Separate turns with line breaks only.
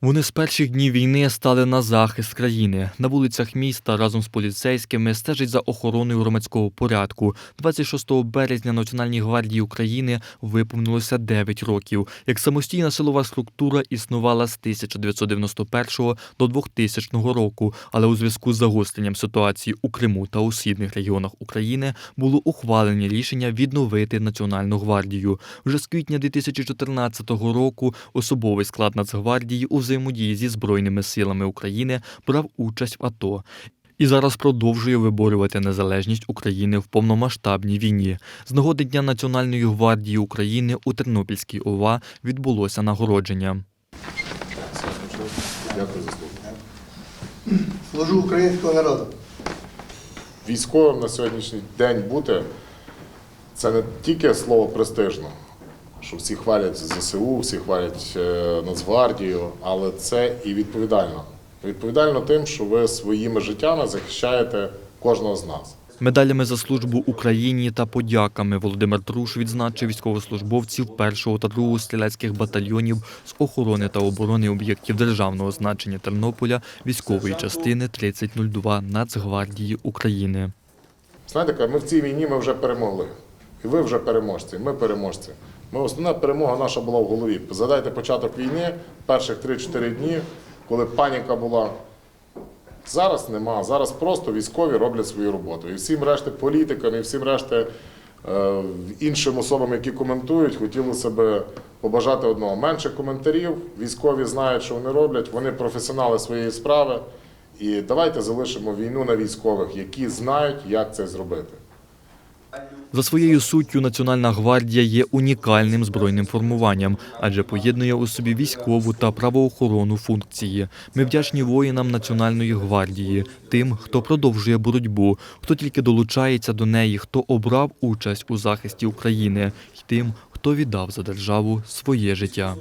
Вони з перших днів війни стали на захист країни. На вулицях міста разом з поліцейськими стежать за охороною громадського порядку. 26 березня Національній гвардії України виповнилося 9 років. Як самостійна силова структура існувала з 1991 до 2000 року, але у зв'язку з загостренням ситуації у Криму та у східних регіонах України було ухвалені рішення відновити Національну гвардію. Вже з квітня 2014 року особовий склад Нацгвардії у взаємодії зі Збройними силами України брав участь в АТО. І зараз продовжує виборювати незалежність України в повномасштабній війні. З нагоди Дня Національної гвардії України у Тернопільській ОВА відбулося нагородження.
Дякую за слово.
Служу українського народу.
Військовим на сьогоднішній день бути це не тільки слово престижно, що всі хвалять ЗСУ, всі хвалять е, Нацгвардію, але це і відповідально. Відповідально тим, що ви своїми життями захищаєте кожного з нас.
Медалями за службу Україні та подяками Володимир Труш відзначив військовослужбовців 1 та 2 стрілецьких батальйонів з охорони та оборони об'єктів державного значення Тернополя військової частини 3002 Нацгвардії України.
Знаєте, ми в цій війні ми вже перемогли. І ви вже переможці, ми переможці. Ми основна перемога наша була в голові. Згадайте початок війни, перших 3-4 дні, коли паніка була. Зараз нема. Зараз просто військові роблять свою роботу. І всім решти політикам, і всім решти е, іншим особам, які коментують, хотілося б побажати одного. Менше коментарів, військові знають, що вони роблять, вони професіонали своєї справи. І давайте залишимо війну на військових, які знають, як це зробити.
За своєю суттю Національна гвардія є унікальним збройним формуванням, адже поєднує у собі військову та правоохоронну функції. Ми вдячні воїнам Національної гвардії, тим, хто продовжує боротьбу, хто тільки долучається до неї, хто обрав участь у захисті України, і тим, хто віддав за державу своє життя.